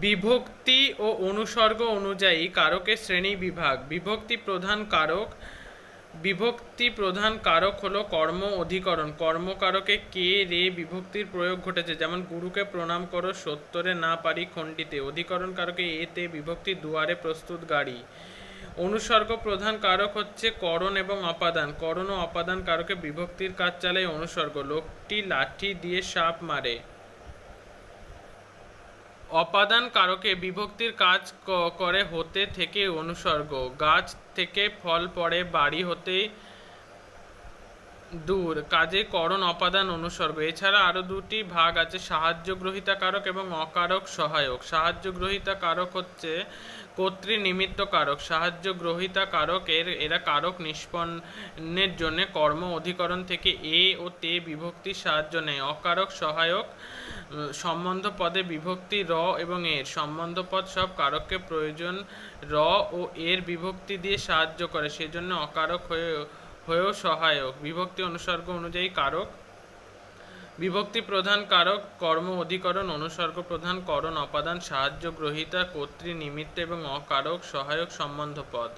বিভক্তি ও অনুসর্গ অনুযায়ী কারকের শ্রেণি বিভাগ। বিভক্তি প্রধান কারক বিভক্তি প্রধান কারক হলো কর্ম অধিকরণ। কর্মকারকে কে রে বিভক্তির প্রয়োগ ঘটেছে? যেমন গুরুকে প্রণাম করো সত্তরে না পারি খণ্ডিতে। অধিকরণ কারকে এতে বিভক্তি, দুয়ারে প্রস্তুত গাড়ি। অনুসর্গ প্রধান কারক হচ্ছে করণ এবং অপাদান করণ ও অপাদান কারকে বিভক্তির কাজ চালায় অনুসর্গ। লোকটি লাঠি দিয়ে সাপ মারে। অপাদান কারকে বিভক্তির কাজ করে হতে থেকে অনুসর্গ। গাছ থেকে ফল পড়ে বাড়ি হতে দূর, কাজে করণ অপাদান অনুসর্গ। এছাড়া আরও দুটি ভাগ আছে সাহায্য গ্রহিতা কারক এবং অকারক সহায়ক। সাহায্য গ্রহিতা কারক হচ্ছে কর্তৃ নিমিত্ত কারক সাহায্য গ্রহিতা কারক এর, এরা কারক নিষ্পন্নের জন্য কর্ম অধিকরণ থেকে এ ও তে বিভক্তির সাহায্য নেয়। অকারক সহায়ক, সম্বন্ধ পদে বিভক্তি র এবং এর। সম্বন্ধ পদ সব কারককে প্রয়োজন র ও এর বিভক্তি দিয়ে সাহায্য করে, সেজন্য অকারক হয়ে হয়েও সহায়ক। বিভক্তি অনুসর্গ অনুযায়ী কারক। বিভক্তি প্রধান কারক, কর্ম অধিকরণ অনুসর্গ প্রধান, করণ, অপাদান, সাহায্য, গ্রহিতা, কর্তৃ, নিমিত্ত এবং অকারক, সহায়ক সম্বন্ধ পদ